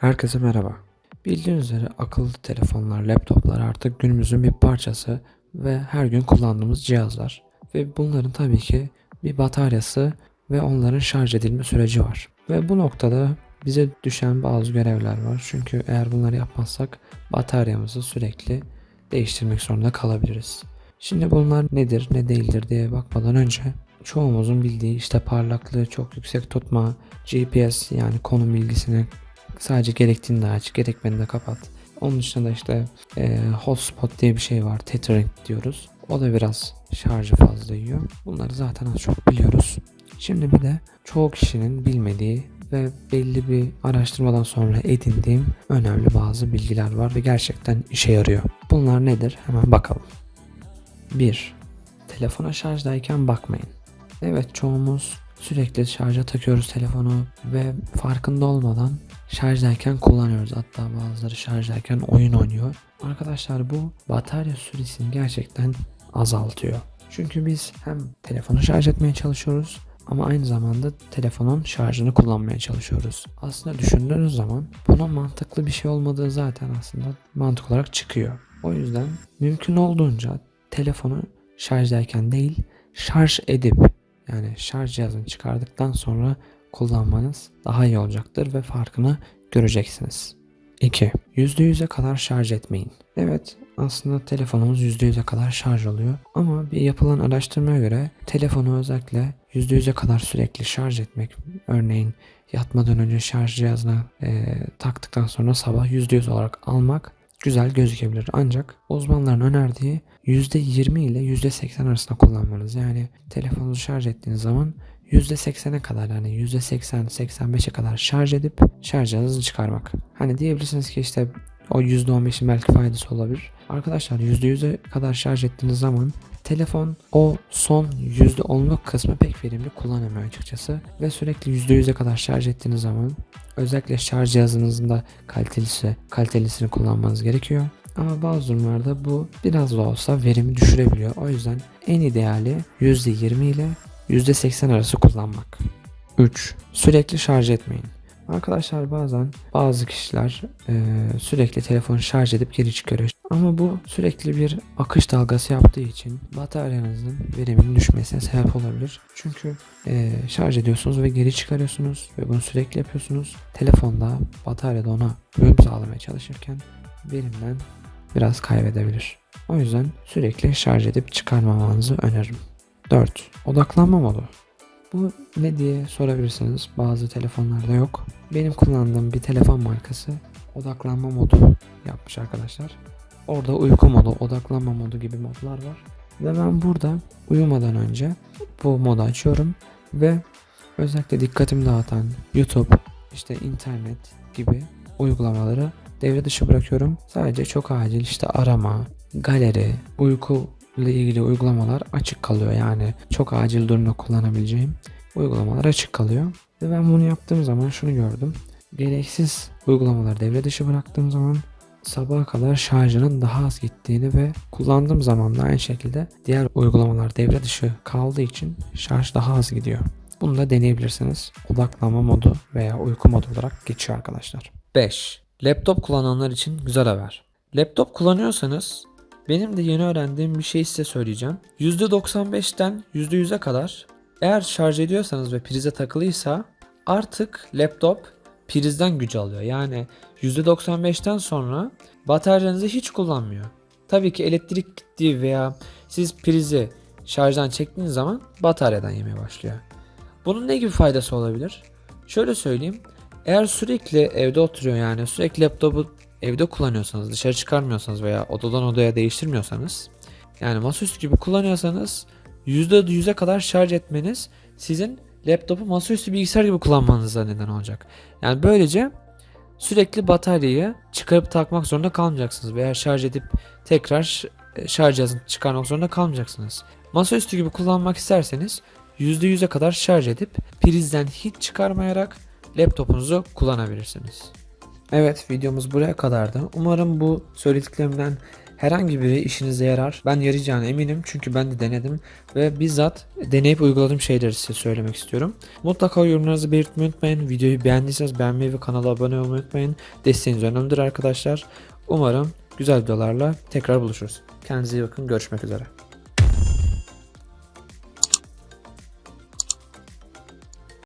Herkese merhaba. Bildiğiniz üzere akıllı telefonlar, laptoplar artık günümüzün bir parçası ve her gün kullandığımız cihazlar. Ve bunların tabii ki bir bataryası ve onların şarj edilme süreci var. Ve bu noktada bize düşen bazı görevler var. Çünkü eğer bunları yapmazsak bataryamızı sürekli değiştirmek zorunda kalabiliriz. Şimdi bunlar nedir, ne değildir diye bakmadan önce çoğumuzun bildiği işte parlaklığı çok yüksek tutma, GPS yani konum bilgisini Sadece gerektiğinde aç, gerekmediğinde kapat. Onun dışında işte e, hotspot diye bir şey var. Tethering diyoruz. O da biraz şarjı fazla yiyor. Bunları zaten az çok biliyoruz. Şimdi bir de çoğu kişinin bilmediği ve belli bir araştırmadan sonra edindiğim önemli bazı bilgiler var ve gerçekten işe yarıyor. Bunlar nedir? Hemen bakalım. 1. Telefona şarjdayken bakmayın. Evet çoğumuz sürekli şarja takıyoruz telefonu ve farkında olmadan şarjdayken kullanıyoruz. Hatta bazıları şarjdayken oyun oynuyor. Arkadaşlar bu batarya süresini gerçekten azaltıyor. Çünkü biz hem telefonu şarj etmeye çalışıyoruz ama aynı zamanda telefonun şarjını kullanmaya çalışıyoruz. Aslında düşündüğünüz zaman bunun mantıklı bir şey olmadığı zaten aslında mantık olarak çıkıyor. O yüzden mümkün olduğunca telefonu şarjdayken değil şarj edip yani şarj cihazını çıkardıktan sonra kullanmanız daha iyi olacaktır ve farkını göreceksiniz. 2. %100'e kadar şarj etmeyin. Evet aslında telefonumuz %100'e kadar şarj oluyor ama bir yapılan araştırmaya göre telefonu özellikle %100'e kadar sürekli şarj etmek örneğin yatmadan önce şarj cihazına e, taktıktan sonra sabah %100 olarak almak güzel gözükebilir. Ancak uzmanların önerdiği %20 ile %80 arasında kullanmanız. Yani telefonunuzu şarj ettiğiniz zaman %80'e kadar yani %80-85'e kadar şarj edip şarj cihazını çıkarmak. Hani diyebilirsiniz ki işte o %15'in belki faydası olabilir. Arkadaşlar %100'e kadar şarj ettiğiniz zaman telefon o son %10'luk kısmı pek verimli kullanamıyor açıkçası. Ve sürekli %100'e kadar şarj ettiğiniz zaman özellikle şarj cihazınızın da kalitelisi, kalitelisini kullanmanız gerekiyor. Ama bazı durumlarda bu biraz da olsa verimi düşürebiliyor. O yüzden en ideali %20 ile %80 arası kullanmak. 3. Sürekli şarj etmeyin. Arkadaşlar bazen bazı kişiler e, sürekli telefonu şarj edip geri çıkarıyor. Ama bu sürekli bir akış dalgası yaptığı için bataryanızın veriminin düşmesine sebep olabilir. Çünkü e, şarj ediyorsunuz ve geri çıkarıyorsunuz ve bunu sürekli yapıyorsunuz. Telefonda bataryada ona uyum sağlamaya çalışırken verimden biraz kaybedebilir. O yüzden sürekli şarj edip çıkarmamanızı öneririm. 4. Odaklanma modu. Bu ne diye sorabilirsiniz. Bazı telefonlarda yok. Benim kullandığım bir telefon markası odaklanma modu yapmış arkadaşlar. Orada uyku modu, odaklanma modu gibi modlar var. Ve ben burada uyumadan önce bu modu açıyorum ve özellikle dikkatimi dağıtan YouTube, işte internet gibi uygulamaları devre dışı bırakıyorum. Sadece çok acil işte arama, galeri, uyku ile ilgili uygulamalar açık kalıyor. Yani çok acil durumda kullanabileceğim uygulamalar açık kalıyor. Ve ben bunu yaptığım zaman şunu gördüm. Gereksiz uygulamaları devre dışı bıraktığım zaman sabaha kadar şarjının daha az gittiğini ve kullandığım zaman da aynı şekilde diğer uygulamalar devre dışı kaldığı için şarj daha az gidiyor. Bunu da deneyebilirsiniz. Odaklanma modu veya uyku modu olarak geçiyor arkadaşlar. 5. Laptop kullananlar için güzel haber. Laptop kullanıyorsanız benim de yeni öğrendiğim bir şey size söyleyeceğim. %95'ten %100'e kadar eğer şarj ediyorsanız ve prize takılıysa artık laptop prizden güç alıyor. Yani %95'ten sonra bataryanızı hiç kullanmıyor. Tabii ki elektrik gittiği veya siz prizi şarjdan çektiğiniz zaman bataryadan yemeye başlıyor. Bunun ne gibi faydası olabilir? Şöyle söyleyeyim. Eğer sürekli evde oturuyor yani sürekli laptopu evde kullanıyorsanız, dışarı çıkarmıyorsanız veya odadan odaya değiştirmiyorsanız yani masaüstü gibi kullanıyorsanız %100'e kadar şarj etmeniz sizin laptopu masaüstü bilgisayar gibi kullanmanıza neden olacak. Yani böylece sürekli bataryayı çıkarıp takmak zorunda kalmayacaksınız veya şarj edip tekrar e, şarj cihazını çıkarmak zorunda kalmayacaksınız. Masaüstü gibi kullanmak isterseniz %100'e kadar şarj edip prizden hiç çıkarmayarak laptopunuzu kullanabilirsiniz. Evet videomuz buraya kadardı. Umarım bu söylediklerimden herhangi biri işinize yarar. Ben yarayacağına eminim çünkü ben de denedim ve bizzat deneyip uyguladığım şeyleri size söylemek istiyorum. Mutlaka yorumlarınızı belirtmeyi unutmayın. Videoyu beğendiyseniz beğenmeyi ve kanala abone olmayı unutmayın. Desteğiniz önemlidir arkadaşlar. Umarım güzel videolarla tekrar buluşuruz. Kendinize iyi bakın. Görüşmek üzere.